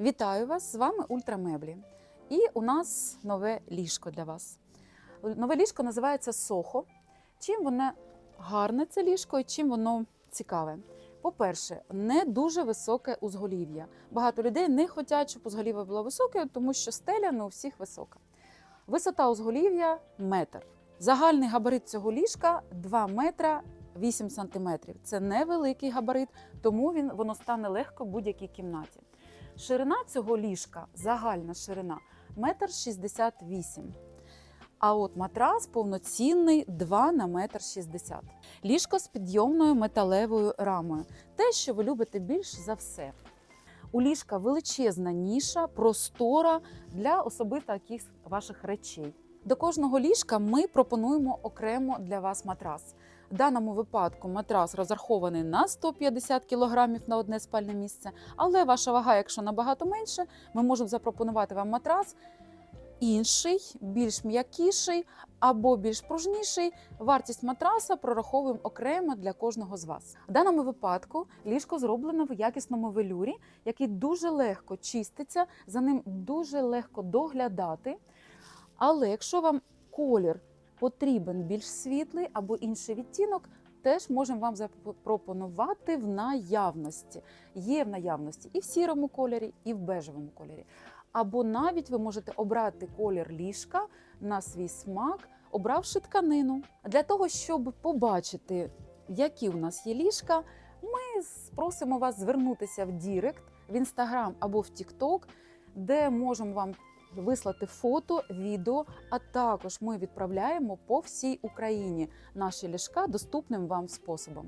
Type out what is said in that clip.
Вітаю вас! З вами Ультрамеблі. І у нас нове ліжко для вас. Нове ліжко називається Сохо. Чим воно гарне це ліжко і чим воно цікаве? По-перше, не дуже високе узголів'я. Багато людей не хочуть, щоб узголів'я було високе, тому що стеля не у всіх висока. Висота узголів'я метр. Загальний габарит цього ліжка 2 метра 8 сантиметрів. Це невеликий габарит, тому він воно стане легко в будь-якій кімнаті. Ширина цього ліжка, загальна ширина, метр 68. А от матрас повноцінний 2 на метр 60. Ліжко з підйомною металевою рамою. Те, що ви любите більш за все. У ліжка величезна ніша, простора для особисто якихось ваших речей. До кожного ліжка ми пропонуємо окремо для вас матрас. В даному випадку матрас розрахований на 150 кг на одне спальне місце, але ваша вага, якщо набагато менше, ми можемо запропонувати вам матрас інший, більш м'якіший або більш пружніший. Вартість матраса прораховуємо окремо для кожного з вас. В даному випадку ліжко зроблено в якісному велюрі, який дуже легко чиститься, за ним дуже легко доглядати. Але якщо вам колір потрібен більш світлий або інший відтінок, теж можемо вам запропонувати в наявності. Є в наявності і в сірому кольорі, і в бежевому кольорі. Або навіть ви можете обрати колір ліжка на свій смак, обравши тканину. Для того, щоб побачити, які у нас є ліжка, ми просимо вас звернутися в Дірект, в Інстаграм або в Тікток, де можемо вам вислати фото, відео, а також ми відправляємо по всій Україні наші ліжка доступним вам способом.